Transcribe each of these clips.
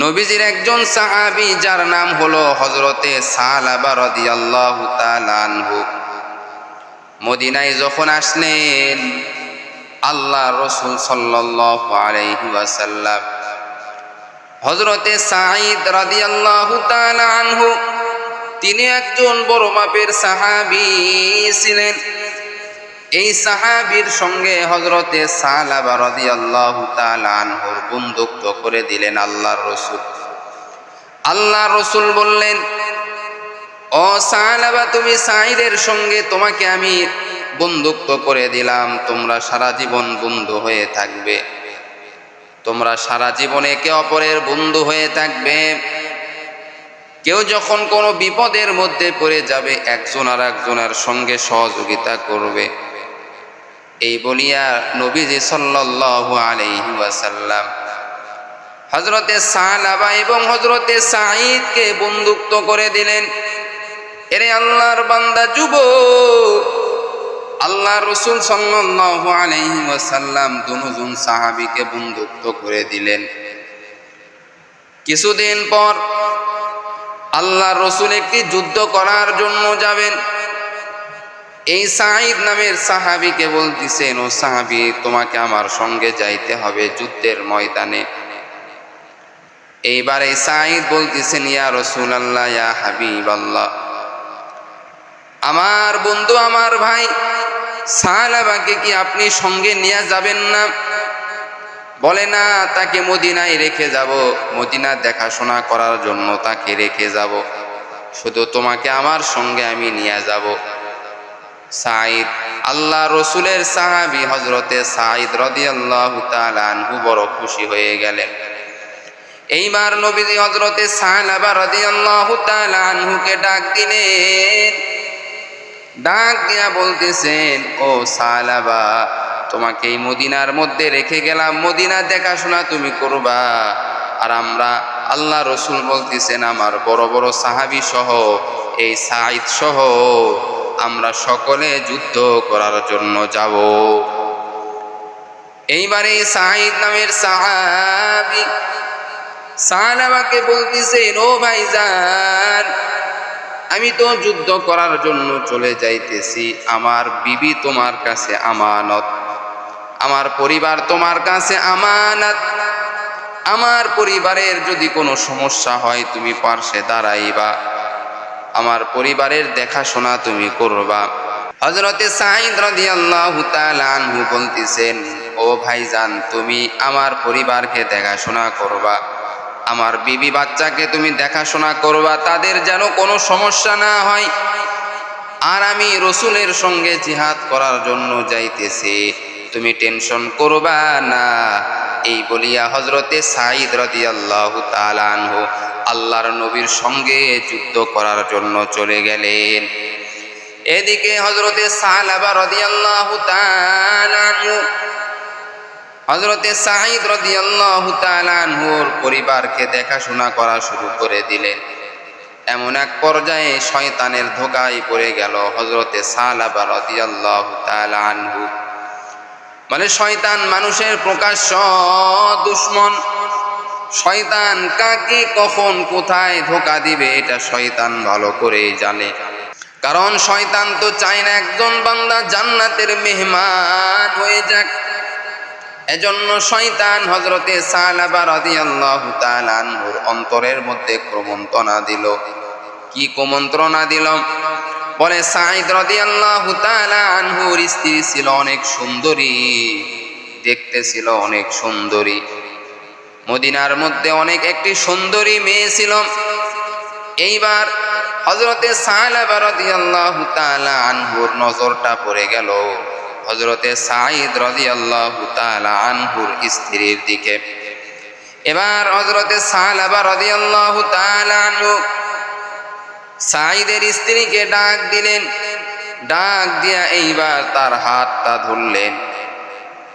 নবীজির একজন সাহাবি, যার নাম হলো হজরতে মদিনায় যখন আসলেন, আল্লাহ রসুল সাল্লাল্লাহু আলাইহি হজরতে সাঈদ তাআলা আনহু, তিনি একজন বড় মাপের সাহাবি ছিলেন। এই সাহাবীর সঙ্গে হজরতে আনহুর বন্ধুত্ব করে দিলেন আল্লাহর রসুল। আল্লাহ রসুল বললেন, ও সালাবা তুমি সাঈদের সঙ্গে তোমাকে আমি বন্ধুত্ব করে দিলাম। তোমরা সারা জীবন বন্ধু হয়ে থাকবে। তোমরা সারা জীবন একে অপরের বন্ধু হয়ে থাকবে। কেউ যখন কোনো বিপদের মধ্যে পড়ে যাবে, একজন আর একজনের সঙ্গে সহযোগিতা করবে। এই বলিয়া নবীজি সাল্লাল্লাহু আলাইহি ওয়াসাল্লাম হজরতে সালাবা এবং হজরতে সাঈদকে বন্ধুত্ব করে দিলেন। এরে আল্লাহর বান্দা, যুবক! আল্লাহ রসুল সাল্লাল্লাহু আলাইহি ওয়াসাল্লাম দুজন সাহাবীকে বন্ধুত্ব করে দিলেন। কিছুদিন পর আল্লাহ রসুল একটি যুদ্ধ করার জন্য যাবেন। এই সাঈদ নামের সাহাবিকে বলতেছেন, ও সাহাবি, তোমাকে আমার সঙ্গে যাইতে হবে যুদ্ধের ময়দানে। এইবার এই সাঈদ বলতেছেন, ইয়া রসুল আল্লাহ ইয়া হাবিব আল্লাহ আমার বন্ধু, আমার ভাই সাহালাবাকে কি আপনি সঙ্গে নিয়ে যাবেন না? বলে, না, তাকে মদিনায় রেখে যাব। মদিনা দেখাশোনা করার জন্য তাকে রেখে যাব। শুধু তোমাকে আমার সঙ্গে আমি নিয়ে যাব। সাঈদ, আল্লাহ রসুলের সাহাবি হজরতে সাঈদ রদিয়াল্লাহু তাআলা আনহু বড় খুশি হয়ে গেলেন। এইবার নবীজি হজরতে সাহালাবা রদিয়াল্লাহু তাআলা আনহুকে ডাক দিলেন। ডাক দিয়া বলতেছেন, ও সালাবা তোমাকে এই মদিনার মধ্যে রেখে গেলাম। মদিনা দেখাশোনা তুমি করবা। আর আমরা আল্লাহ রসুল বলতেছেন, আমার বড় বড় সাহাবি সহ এই সাইদ সহ আমরা সকলে যুদ্ধ করার জন্য যাব। এইবার সাহিদ নামের সাহাবি সাহাবাকে বলতেছেন, ও ভাইজান, আমি তো যুদ্ধ করার জন্য চলে যাইতেছি। আমার বিবি তোমার কাছে আমানত, আমার পরিবার তোমার কাছে আমানত। আমার পরিবারের যদি কোনো সমস্যা হয়, তুমি পার্শ্বে দাঁড়াইবা। আমার পরিবারের দেখাশোনা তুমি করবা। হজরতে সাঈদ রাদিয়াল্লাহু তাআলা আনহু বলতেছেন, ও ভাইজান, তুমি আমার পরিবারকে দেখাশোনা করবা। আমার বিবি বাচ্চাকে তুমি দেখাশোনা করবা, তাদের যেন কোনো সমস্যা না হয়। আর আমি রসুলের সঙ্গে জিহাদ করার জন্য যাইতেছি। তুমি টেনশন করবা না। এই বলিয়া হজরতে সাঈদ রদি আল্লাহ তালানহু আল্লাহর নবীর সঙ্গে যুদ্ধ করার জন্য চলে গেলেন। এদিকে হজরতে সালাবা রদি আল্লাহ তালানহু হজরতে সাহিদ রদিয়াল্লাহু পরিবারকে দেখাশোনা করা শুরু করে দিলেন। এমন এক পর্যায়ে শয়তানের ধোকায় পড়ে গেল হজরতে রদিয়াল্লাহু মানে শয়তান মানুষের প্রকাশ্য দুশ্মন শয়তান কাকে কখন কোথায় ধোকা দিবে, এটা শয়তান ভালো করে জানে। কারণ শয়তান তো চায় না একজন বান্দা জান্নাতের মেহমান হয়ে যাক। এজন্য শয়তান হজরতে সালাবা রাদিয়াল্লাহু তাআলা আনহুর অন্তরের মধ্যে ক্রমন্তনা দিল। কি কুমন্ত্রণা দিল? বলে, সাঈদ রাদিয়াল্লাহু তাআলা আনহুর স্ত্রী ছিল অনেক সুন্দরী, দেখতে ছিল অনেক সুন্দরী। মদিনার মধ্যে অনেক একটি সুন্দরী মেয়ে ছিল। এইবার হজরতে আনহুর নজরটা পড়ে গেল। হজরতে সাঈদ রদি আল্লাহ আনহুর স্ত্রীর দিকে। এবার হজরতে সালাবা রদি আল্লাহ আনহু সাঈদের স্ত্রীকে ডাক দিলেন। ডাক দিয়া এইবার তার হাতটা ধরলেন।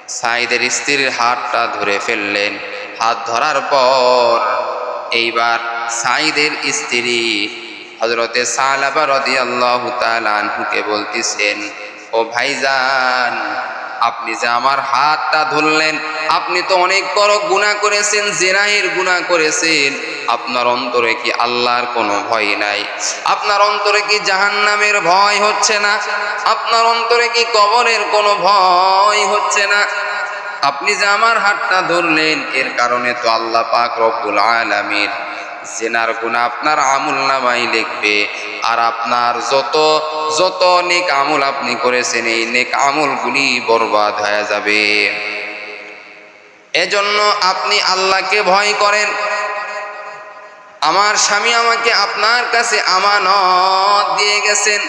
সাঈদের স্ত্রীর হাতটা ধরে ফেললেন। হাত ধরার পর এইবার সাঈদের স্ত্রী হজরতে সালাবা রদি আল্লাহ আনহুকে বলতেছেন, ও ভাইজান, আপনি যে আমার হাতটা ধরলেন, আপনি তো অনেক বড় গুণা করেছেন, জেনাহের গুণা করেছেন। আপনার অন্তরে কি আল্লাহর কোনো ভয় নাই? আপনার অন্তরে কি জাহান্নামের ভয় হচ্ছে না? আপনার অন্তরে কি কবরের কোনো ভয় হচ্ছে না? আপনি যে আমার হাতটা ধরলেন, এর কারণে তো আল্লাহ পাক রব্বুল আলামিন জেনার গুণা আপনার আমুল নামাই লিখবে। আর আপনার যত যত নেক আমল আপনি করেছেন, এই নেক আমলগুলি বরবাদ হয়ে যাবে। এজন্য আপনি আল্লাহকে ভয় করেন। আমার স্বামী আমাকে আপনার কাছে আমানত দিয়ে গেছেন।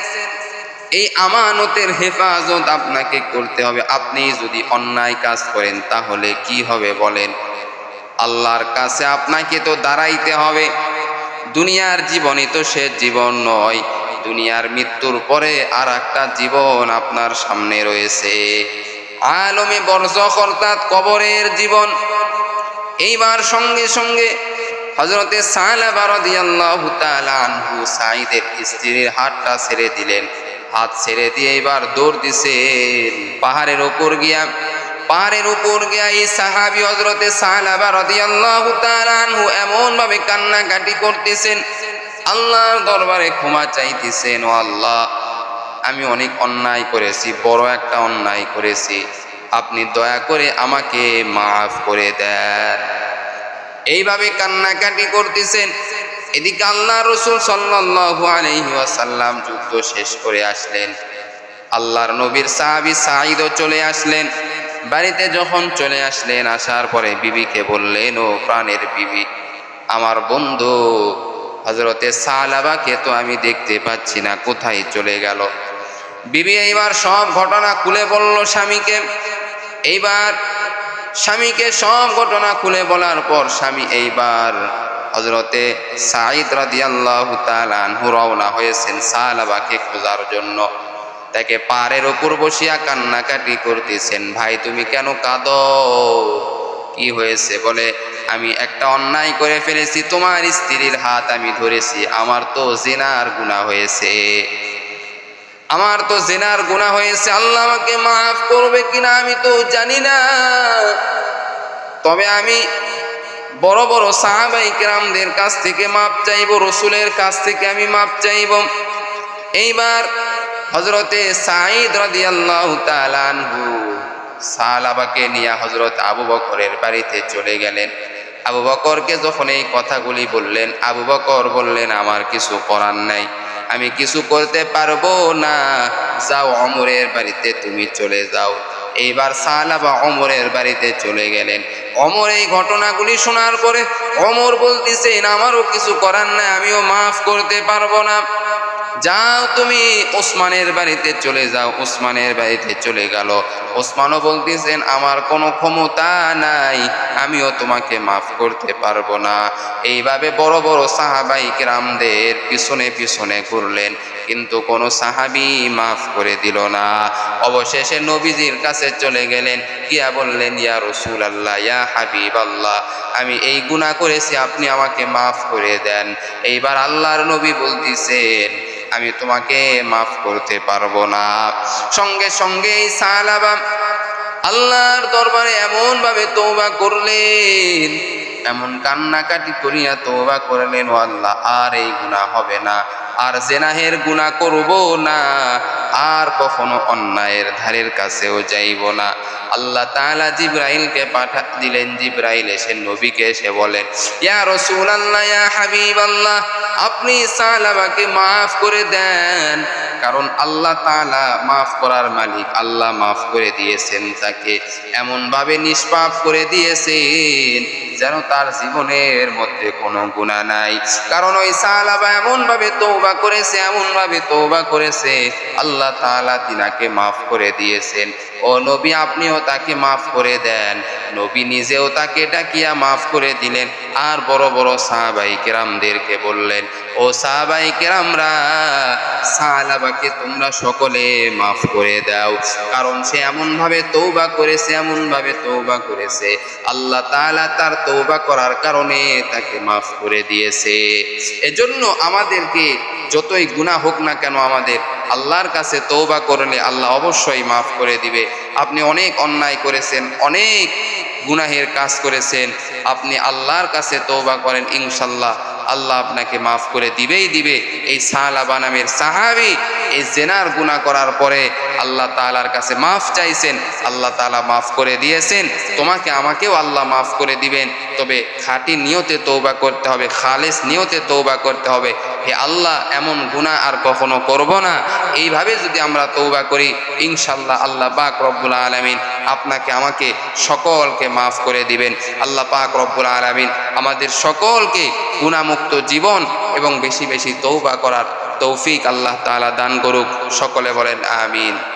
এই আমানতের হেফাজত আপনাকে করতে হবে। আপনি যদি অন্যায় কাজ করেন, তাহলে কি হবে বলেন? আল্লাহর কাছে আপনাকে তো দাঁড়াইতে হবে। দুনিয়ার জীবনই তো সে জীবন নয়। দুনিয়ার মৃত্যুর পরে আর একটা জীবন আপনার সামনে রয়েছে। আলমে বর্জক অর্থাৎ কবরের জীবন। এইবার সঙ্গে সঙ্গে হজরতে সালাবা রাদিয়াল্লাহু তাআলা আনহু সাঈদের স্ত্রীর হাতটা ছেড়ে দিলেন। হাত ছেড়ে দিয়ে এবার দৌড় দিছেন। পাহাড়ের ওপর গিয়া, পাহাড়ের উপর গিয়া এই সাহাবি হজরতে সালাবা রাদিয়াল্লাহু তাআলা আনহু এমন ভাবে কান্নাকাটি করতেছেন, আল্লাহর দরবারে ক্ষমা চাইতেছেন। ও আল্লাহ, আমি অনেক অন্যায় করেছি, বড় একটা অন্যায় করেছি। আপনি দয়া করে আমাকে মাফ করে দেন। এইভাবে কান্নাকাটি করতেছেন। এদিকে আল্লাহ রসুল সাল্লাল্লাহু আলাইহি ওয়াসাল্লাম যুদ্ধ শেষ করে আসলেন। আল্লাহর নবীর সাহাবি সাঈদও চলে আসলেন। বাড়িতে যখন চলে আসলেন, আসার পরে বিবিকে বললেন, ও প্রাণের বিবি, আমার বন্ধু হজরতে সালাবাকে তো আমি দেখতে পাচ্ছি না, কোথায় চলে গেল? বিবি এইবার সব ঘটনা খুলে বলল স্বামীকে। এইবার স্বামীকে সব ঘটনা খুলে বলার পর স্বামী এইবার হজরতে সাঈদ রাদিয়াল্লাহু তাআলা আনহু রওনা হয়েছেন সালাবাকে খোঁজার জন্য। তাকে পাড়ের ওপর বসিয়া কান্নাকাটি করতেছেন, ভাই, তুমি কেন কাঁদো? কি হয়েছে? বলে, আমি একটা অন্যায় করে ফেলেছি, তোমার স্ত্রীর হাত আমি ধরেছি, আমার তো জেনার গুণা হয়েছে। আমার তো জেনার গুণা হয়েছে, আল্লাহ আমাকে মাফ করবে কিনা আমি তো জানি না। তবে আমি বড় বড় সাহাবাই কেরামদের কাছ থেকে মাপ চাইব, রসুলের কাছ থেকে আমি মাপ চাইব। এইবার হজরতে সাঈদ রাদিয়াল্লাহু তাআলা আনহু সালাবাকে নিয়ে হজরত আবু বকরের বাড়িতে চলে গেলেন। আবু বকরকে যখন এই কথাগুলি বললেন, আবু বকর বললেন, আমার কিছু করার নাই, আমি কিছু করতে পারব না। যাও অমরের বাড়িতে তুমি চলে যাও। এইবার সালাবা অমরের বাড়িতে চলে গেলেন। অমর এই ঘটনাগুলি শোনার পরে অমর বলতেছেন আমারও কিছু করার নাই, আমিও মাফ করতে পারব না। যাও তুমি ওসমানের বাড়িতে চলে যাও, ওসমানের বাড়িতে চলে গেল। ওসমানও বলতেছেন, আমার কোনো ক্ষমতা নাই, আমিও তোমাকে মাফ করতে পারব না। এইভাবে বড় বড় সাহাবাই রামদের পিছনে পিছনে ঘুরলেন, কিন্তু কোনো সাহাবি মাফ করে দিল না। অবশেষে নবীজির কাছে চলে গেলেন, গিয়া বললেন, ইয়া রসুল আল্লাহ ইয়া হাবিব আল্লাহ আমি এই গুনাহ করেছি, আপনি আমাকে মাফ করে দেন। এইবার আল্লাহর নবী বলতেছেন আমি তোমাকে মাফ করতে পারব না। সঙ্গে সঙ্গে আল্লাহর দরবারে এমন ভাবে তোবা করলেন, এমন কান্নাকাটি করিয়া তৌবা করলেন আল্লাহ, আর এই গুণা হবে না। আর জেনাহের গুণা করব না। আর কখনো অন্যায়ের ধারের কাছেও যাইব না। আল্লাহ তাআলা জিব্রাইলকে পাঠা, দিলেন জিব্রাইল এসে নবীকে এসে বলেন ইয়া রাসূলুল্লাহ, ইয়া হাবিব আল্লাহ আপনি সালাবাকে মাফ করে দেন। কারণ আল্লাহ তালা মাফ করার মালিক, আল্লাহ মাফ করে দিয়েছেন তাকে। এমনভাবে নিষ্পাপ করে দিয়েছেন। যেন তার জীবনের মধ্যে কোনো গুণা নাই। কারণ ওই সালাবা এমনভাবে তৌবা করেছে, এমনভাবে তৌবা করেছে, আল্লাহ তালা তিনাকে মাফ করে দিয়েছেন। ও নবী, আপনিও তাকে মাফ করে দেন। নবী নিজেও তাকে ডাকিয়া মাফ করে দিলেন। আর বড় বড় সাহাবাই কেরামদেরকে বললেন, ও সাহাবাই কেরামরা সাহালাবাকে তোমরা সকলে মাফ করে দাও। কারণ সে এমনভাবে তৌবা করেছে, এমনভাবে তৌবা করেছে। আল্লাহ তাআলা তার তৌবা করার কারণে তাকে মাফ করে দিয়েছে। এজন্য আমাদেরকে যতই গুণা হোক না কেন আমাদের, আল্লাহর কাছে তৌবা করলে আল্লাহ অবশ্যই মাফ করে দিবে। আপনি অনেক অন্যায় করেছেন, অনেক গুনাহের কাজ করেছেন, আপনি আল্লাহর কাছে তৌবা করেন ইনশাল্লাহ। আল্লাহ আপনাকে মাফ করে দিবেই দিবে। এই সাহালাবা নামের সাহাবি, এই জেনার গুনাহ করার পরে আল্লাহ তাআলার কাছে মাফ চাইছেন, আল্লাহ তাআলা মাফ করে দিয়েছেন, তোমাকে আমাকেও আল্লাহ মাফ করে দিবেন। তবে খাঁটি নিয়তে তৌবা করতে হবে, খালেস নিয়তে তৌবা করতে হবে। হে আল্লাহ, এমন গুনাহ আর কখনো করব না। এইভাবে যদি আমরা তৌবা করি ইনশাল্লাহ আল্লাহ পাক রব্বুল আলামিন আপনাকে, আমাকে সকলকে মাফ করে দিবেন। আল্লাহ পাক রব্বুল আলামিন আমাদের সকলকে গুণামুক্ত জীবন এবং বেশি বেশি তৌবা করার তৌফিক আল্লাহ তালা দান করুক। সকলে বলেন আমিন।